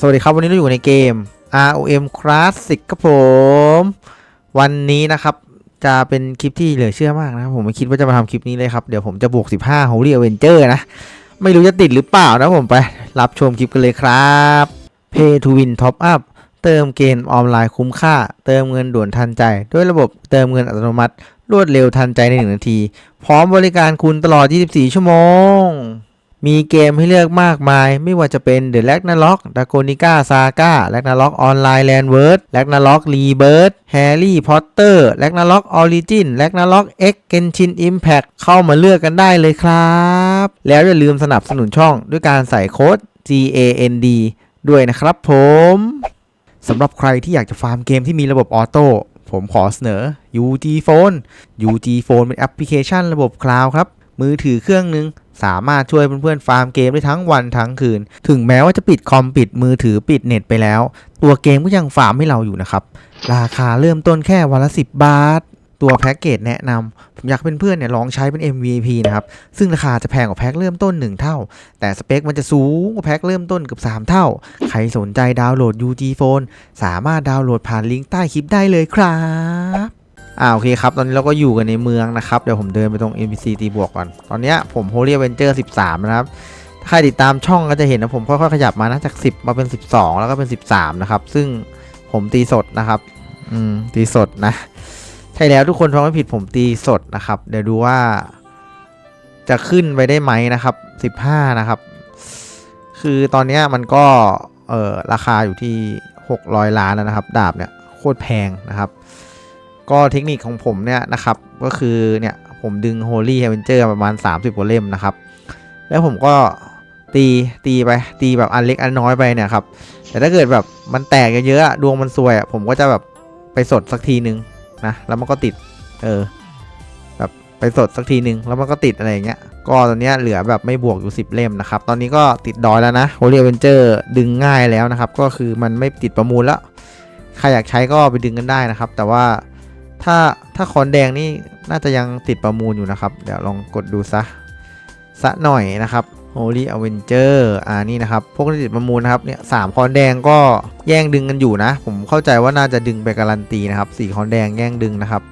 สวัสดีครับ วันนี้เราอยู่ในเกม ROM Classic ครับผม วันนี้นะครับ จะเป็นคลิปที่เหลือเชื่อมากนะครับผมไม่คิดว่าจะมาทำคลิปนี้เลยครับ เดี๋ยวผมจะบวก 15 Holy Avenger นะ ไม่รู้จะติดหรือเปล่านะผมไป รับชมคลิปกันเลยครับ Pay to Win Top Up เติมเกมออนไลน์คุ้มค่า เติมเงินด่วนทันใจ ด้วยระบบเติมเงินอัตโนมัติ รวดเร็วทันใจใน 1 นาที พร้อมบริการคุณตลอด 24 ชั่วโมง มีเกมให้เลือกมากมาย ไม่ว่าจะเป็น The Ragnarok Dragonica Saga Ragnarok Online Landward Ragnarok Rebirth Harry Potter Ragnarok Origin Ragnarok X Genshin Impact เข้ามาเลือกกันได้เลยครับ แล้วอย่าลืมสนับสนุนช่องด้วยการใส่โค้ด GAND ด้วยนะครับผมสำหรับใครที่อยากจะฟาร์มเกมที่มีระบบออโต้ผมขอเสนอ UG Phone UG Phone เป็นแอปพลิเคชันระบบคลาวด์ครับ มือถือเครื่องหนึง สามารถช่วยเพื่อนๆฟาร์มเกมได้ทั้งวันทั้งคืน ถึงแม้ว่าจะปิดคอมปิดมือถือปิดเน็ตไปแล้ว ตัวเกมก็ยังฟาร์มให้เราอยู่นะครับ ราคาเริ่มต้นแค่วันละ 10 บาท ตัวแพ็กเกจแนะนำผมอยากให้เพื่อนเนี่ยลองใช้เป็น MVP นะครับ ซึ่งราคาจะแพงกว่าแพ็กเริ่มต้น 1 เท่า แต่สเปคมันจะสูงกว่าแพ็กเริ่มต้นเกือบ3 เท่า ใครสนใจดาวน์โหลด UG Phone สามารถดาวน์โหลดผ่านลิงก์ใต้คลิปได้เลยครับ อ่าโอเคครับ ตอนนี้เราก็อยู่กันในเมืองนะครับ เดี๋ยวผมเดินไปตรง NPC ตีบวกก่อน ตอนนี้ผม Holy Avenger 13 นะครับ ถ้าใครติดตามช่องก็จะเห็นนะผมค่อยๆขยับมานะจาก 10 มาเป็น 12 แล้วก็เป็น 13 นะครับ ซึ่งผมตีสดนะครับ อืม ตีสดนะ ใช่แล้วทุกคนฟังไม่ผิดผมตีสดนะครับ เดี๋ยวดูว่า จะขึ้นไปได้ไหมนะครับ 15 นะครับ คือตอนนี้มันก็ เออราคาอยู่ที่ 600 ล้านแล้วนะครับ ดาบเนี่ยโคตรแพงนะครับ ก็เทคนิคของผมเนี่ยนะครับ ก็คือเนี่ยผมดึง Holy Avenger ประมาณ 30กว่าเล่มนะครับ แล้วผมก็ตีตีไปตีแบบอันเล็กอันน้อยไปเนี่ยครับ แต่ถ้าเกิดแบบมันแตกเยอะๆดวงมันซวยอะผมก็จะแบบไปสดสักทีนึงนะแล้วมันก็ติด เออ แบบไปสดสักทีนึงแล้วมันก็ติดอะไรอย่างเงี้ย ก็ตอนนี้เหลือแบบไม่บวกอยู่ 10 เล่มนะครับ ตอนนี้ก็ติดดอยแล้วนะ Holy Avenger ดึงง่ายแล้วนะครับ ก็คือมันไม่ติดประมูลแล้ว ใครอยากใช้ก็ไปดึงกันได้นะครับ แต่ว่า ถ้าถ้าคอนแดงนี่น่าจะยังติดประมูลอยู่นะครับ เดี๋ยวลองกดดูซะซะหน่อยนะครับ Holy Avenger อ่านี่นะครับ พวกที่ติดประมูลนะครับเนี่ยสามคอนแดงก็แย่งดึงกันอยู่นะ ผมเข้าใจว่าน่าจะดึงไปการันตีนะครับสี่คอนแดงแย่งดึงนะครับ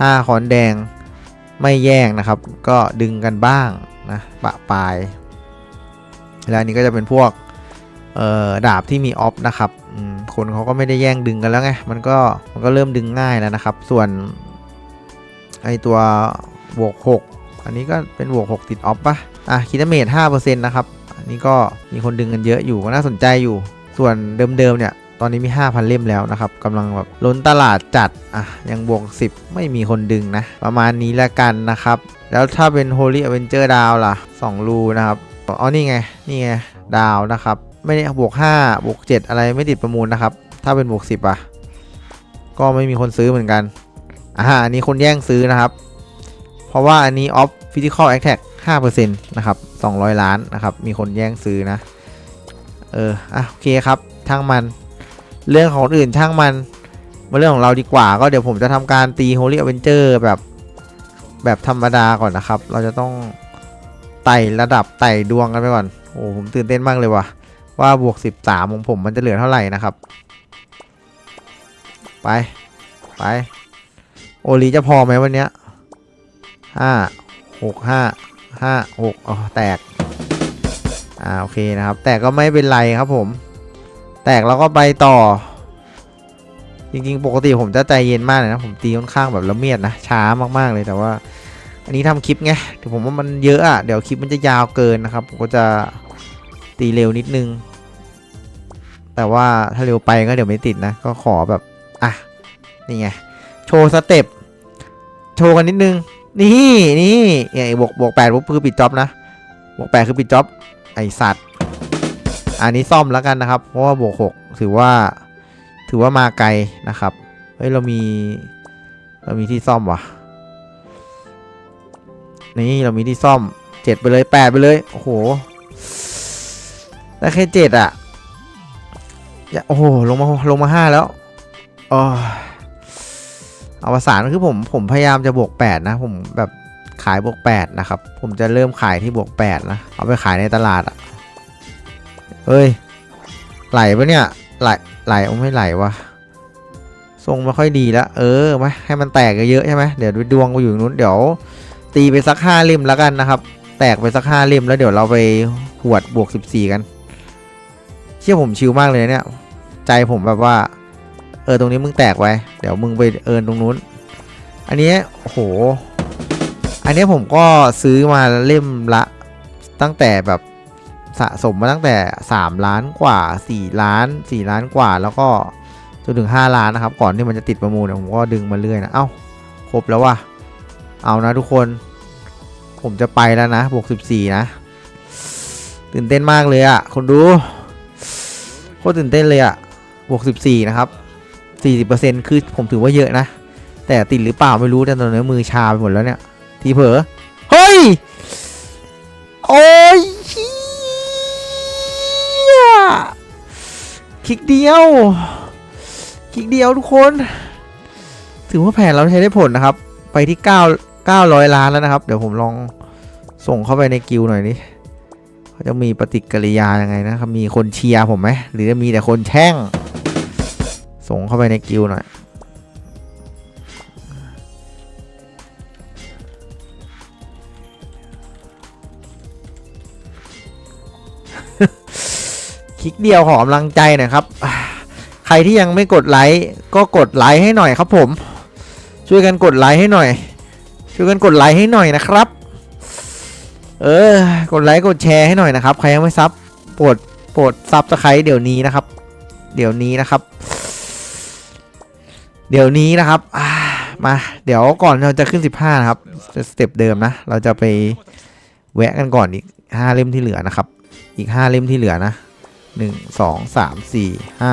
ห้าคอนแดงไม่แย่งนะครับ ก็ดึงกันบ้างนะปะปลายแล้วนี้ก็จะเป็นพวกดาบที่มีออฟนะครับอืม คนเขาก็ไม่ได้แย่งดึงกันแล้วไงมันก็มันก็เริ่มดึงง่ายแล้วนะครับ ส่วนไอตัวบวก6อันนี้ก็เป็นบวก6ติดออฟปะอะคิดเมท5%นะครับอันนี้ก็มีคนดึงกันเยอะอยู่ก็น่าสนใจอยู่ ส่วนเดิมๆเนี่ยตอนนี้มี 5,000 เล่มแล้วนะครับกำลังแบบล้นตลาดจัด อะ ยังบวก 10 ไม่มีคนดึงนะ ประมาณนี้แล้วกันนะครับ แล้วถ้าเป็น Holy Avenger ดาวล่ะ 2 รูนะครับ อ๋อ นี่ไง นี่ไง ดาวนะครับ ไม่ได้บวก5บวก7อะไรไม่ติดประมูลนะครับ ถ้าเป็นบวก10อะ ก็ไม่มีคนซื้อเหมือนกันอ่าอันนี้คนแย่งซื้อนะครับ เพราะว่าอันนี้ off physical attack 5%นต์นะครับ200ล้านนะครับ มีคนแย่งซื้อนะ เอออะโอเคครับทั้งมัน เรื่องของอื่นช่างมันมาเรื่องของเราดีกว่า ก็เดี๋ยวผมจะทำการตี Holy Avenger แบบแบบธรรมดาก่อนนะครับ เราจะต้องไต่ระดับไต่ดวงกันไปก่อน โอ้ผมตื่นเต้นมากเลยว่ะ ว่าบวก 13ของผมมันจะเหลือเท่าไหร่นะครับ ไป ไป โอลีจะพอไหมวันเนี้ยห้าหกห้าห้าหกอ๋อแตก อ่าโอเคนะครับ แต่ก็ไม่เป็นไรครับผม แตกแล้วก็ไปต่อ จริงๆ ปกติผมจะใจเย็นมากเลยนะ ผมตีค่อนข้างแบบละเมียดนะ ช้ามากๆเลยแต่ว่า อันนี้ทำคลิปไงเดี๋ยวผมว่ามันเยอะอะเดี๋ยวคลิปมันจะยาวเกินนะครับ ผมก็จะตีเร็วนิดนึง แต่ว่าถ้าเร็วไปก็เดี๋ยวไม่ติดนะ ก็ขอแบบ อะ นี่ไง โชว์สเต็ป โชว์กันนิดนึง นี่นี่ไอ้บวกบวกแปดปุ๊บคือปิดจ็อบนะ บวกแปดคือปิดจ็อบ ไอสัตว์ อันนี้ซ่อมแล้วกันนะครับ เพราะว่าบวกหกถือว่า ถือว่ามาไกลนะครับ เฮ้ย เรามี เรามีที่ซ่อมวะนี่เรามีที่ซ่อมเจ็ดไปเลยแปดไปเลย โอ้โห ได้แค่เจ็ดอะ อย่าโอ้โหลงมาลงมาห้าแล้วอ๋ออวสานคือผมผมพยายามจะบวกแปดนะ ผมแบบขายบวกแปดนะครับ ผมจะเริ่มขายที่บวกแปดนะ เอาไปขายในตลาดอะเฮ้ย ไหลปะเนี่ย ไหลไหลโอ้ไม่ไหลวะทรงไม่ค่อยดีแล้ว เออมาให้มันแตกเยอะใช่ไหมเดี๋ยวดวงกูอยู่นู้นเดี๋ยว ตีไปสักห้าเล่มแล้วกันนะครับ แตกไปสักห้าเล่มแล้วเดี๋ยวเราไปหวดบวกสิบสี่กัน ชื่ผมชิลมากเลยเนี่ย ใจผมแบบว่า เออตรงนี้มึงแตกไว้ เดี๋ยวมึงไปเอินตรงนู้น อันนี้โห อันนี้ผมก็ซื้อมาเล่มละตั้งแต่แบบสะสมมาตั้งแต่ 3 ล้านกว่า 4 ล้าน 4 ล้านกว่าแล้วก็จนถึง 5 ล้านนะครับ ก่อนที่มันจะติดประมูลเนี่ยผมก็ดึงมาเรื่อยนะ เอ้าครบแล้วว่ะ เอานะทุกคน ผมจะไปแล้วนะบวก14 นะ ตื่นเต้นมากเลยอะ่ะคนดู โคตรตื่นเต้นเลยอะบวก 14 นะครับ 40%คือผมถือว่าเยอะนะ แต่ติดหรือเปล่าไม่รู้แต่ตอนนี้มือชาไปหมดแล้วเนี่ย ทีเผลอเฮ้ย โอ้ยเหี้ยคลิกเดียว คลิกเดียวทุกคน ถือว่าแผนเราใช้ได้ผลนะครับ ไปที่ 9 900 ล้านแล้วนะครับ เดี๋ยวผมลองส่งเข้าไปในกิลหน่อยดิ เขาจะมีปฏิกิริยายังไงนะครับมีคนเชียร์ผมไหมหรือจะมีแต่คนแช่ง ส่งเข้าไปในกิลหน่อยคลิกเดียวขอกำลังใจหน่อยครับ ใครที่ยังไม่กดไลค์ก็กดไลค์ให้หน่อยครับผม ช่วยกันกดไลค์ให้หน่อย ช่วยกันกดไลค์ให้หน่อยนะครับ เออ กดไลค์กดแชร์ให้หน่อยนะครับ ใครยังไม่ซับโปรดโปรดซับสไครต์เดี๋ยวนี้นะครับ เดี๋ยวนี้นะครับ เดี๋ยวนี้นะครับมา เดี๋ยวก่อนเราจะขึ้น 15 นะครับสเต็ปเดิมนะ เราจะไปแวะกันก่อนอีก 5 เล่มที่เหลือนะครับ อีก 5 เล่มที่เหลือนะหนึ่งสองสามสี่ห้า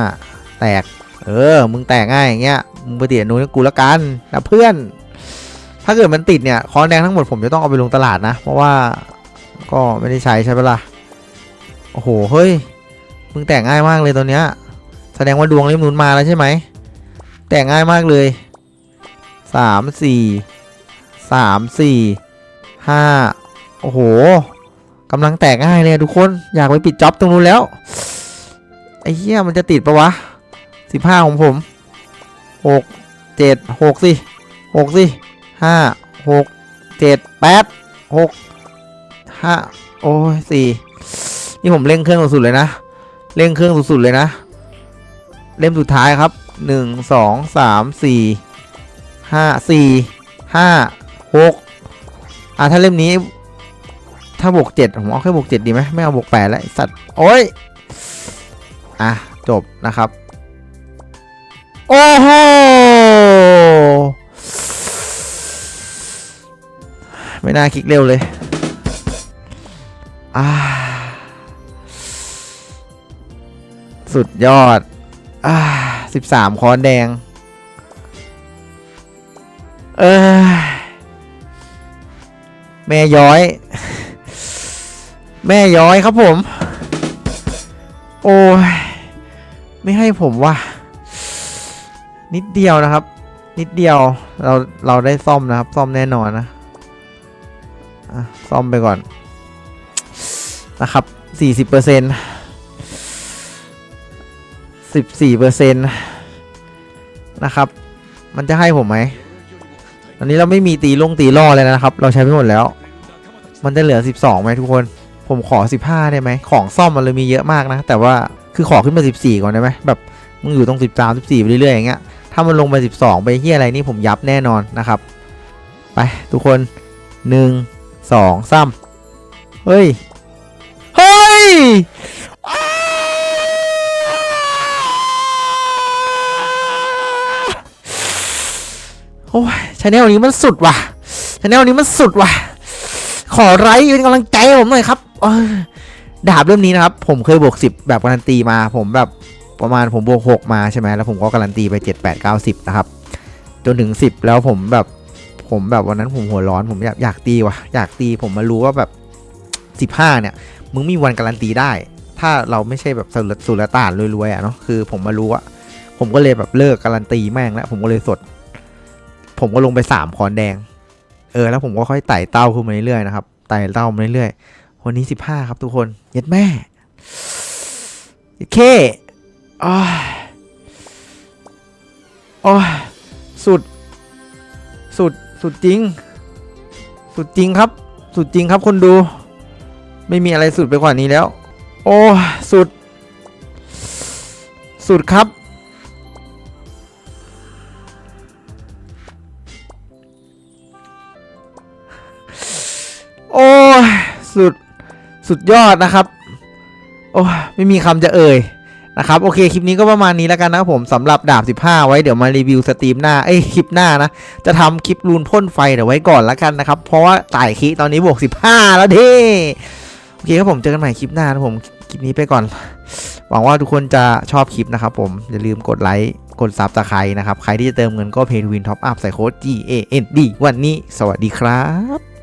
แตก เออ มึงแตกง่ายอย่างเงี้ย มึงไปเตียนู้นกูละกันนะเพื่อน ถ้าเกิดมันติดเนี่ยคอนแดงทั้งหมดผมจะต้องเอาไปลงตลาดนะ เพราะว่า ก็ไม่ได้ใช้ใช่ปะล่ะ โอ้โห เฮ้ย มึงแตกง่ายมากเลยตัวเนี้ย แสดงว่าดวงเล่มนู้นมาแล้วใช่ไหม แตกง่ายมากเลยสามสี่สามสี่ห้าโอ้โหกำลังแตกง่ายเลยทุกคน อยากไปปิดจ็อบตรงนู้นแล้ว ไอ้เหี้ยมันจะติดปะวะสิบห้าของผมหกเจ็ดหกสิหกสิห้าหกเจ็ดแปดหก ห้าโอ้ยสี่นี่ผมเร่งเครื่องสุดๆเลยนะเร่งเครื่องสุดๆเลยนะ เล่มสุดท้ายครับหนึ่งสองสามสี่ห้าสี่ห้าหกอะถ้าเล่มนี้ ถ้าบวกเจ็ดผมเอาแค่บวกเจ็ดดีไหมไม่เอาบวกแปดแล้วสัตว์โอ้ยอะจบนะครับ โอ้โหไม่น่าคลิกเร็วเลย อ่าสุดยอด อ่าสิบสามคอนแดง เออแม่ย้อย แม่ย้อยครับผม โอ้ย ไม่ให้ผมว่ะ นิดเดียวนะครับ นิดเดียว เรา เราได้ซ่อมนะครับ ซ่อมแน่นอนนะ อะ ซ่อมไปก่อน นะครับสี่สิบเปอร์เซ็นต์สิบสี่เปอร์เซ็นต์นะครับ มันจะให้ผมไหมตอนนี้เราไม่มีตีลงตีล่อเลยนะครับ เราใช้ไปหมดแล้ว มันจะเหลือ12ไหมทุกคนผมขอ 15 ได้ไหม ของซ่อมมันเลยมีเยอะมากนะ แต่ว่าคือขอขึ้นมา 14 ก่อนได้ไหม แบบมึงอยู่ตรง 13 14 ไปเรื่อยๆอย่างเงี้ย ถ้ามันลงไป12 ไปเฮียอะไรนี่ผมยับแน่นอนนะครับ ไปทุกคน 1 2 3เฮ้ยเฮ้ย โอ้ยชาแนลนี้มันสุดว่ะชาแนลนี้มันสุดว่ะ ขอไลค์เป็นกำลังใจผมหน่อยครับดาบเล่มนี้นะครับ ผมเคยบวก10แบบการันตีมา ผมแบบประมาณผมบวก6มาใช่ไหมแล้วผมก็การันตีไป7 8 9 10นะครับ จนถึง10แล้วผมแบบผมแบบวันนั้นผมหัวร้อนผมอยากอยากตีว่ะ อยากตีผมมารู้ว่าแบบ15เนี่ย มึงมีวันการันตีได้ ถ้าเราไม่ใช่แบบสุลสุลต่านรวยๆอะเนาะคือผมมารู้อะผมก็เลยแบบเลิกการันตีแม่งแล้วผมก็เลยสด ผมก็ลงไป3คอนแดง เออแล้วผมก็ค่อยไต่เต้าขึ้นมาเรื่อยๆนะครับไต่เต้ามาเรื่อยๆวันนี้สิบห้าครับทุกคนเย็ดแม่เคอ้ยโอ้ยสุด สุด สุดจริง สุดจริงครับ สุดจริงครับคนดู ไม่มีอะไรสุดไปกว่านี้แล้ว โอ้สุด สุดครับ โอ้สุด สุดยอดนะครับ โอ้ไม่มีคำจะเอ่ยนะครับโอเคคลิปนี้ก็ประมาณนี้แล้วกันนะครับผมสำหรับดาบ 15 ไว้เดี๋ยวมารีวิวสตรีมหน้าเอ้ยคลิปหน้านะ จะทำคลิปรูนพ่นไฟเดี๋ยวไว้ก่อนแล้วกันนะครับ เพราะว่าต่ายคีตอนนี้บวก 15 แล้วเท่ เคครับผมเจอกันใหม่คลิปหน้านะผมคลิปนี้ไปก่อน หวังว่าทุกคนจะชอบคลิปนะครับผม อย่าลืมกดไลค์กดซับสไครต์นะครับ ใครที่จะเติมเงินก็เพย์ทวินท็อปอัพใส่โค้ด G A N D วันนี้ สวัสดีครับ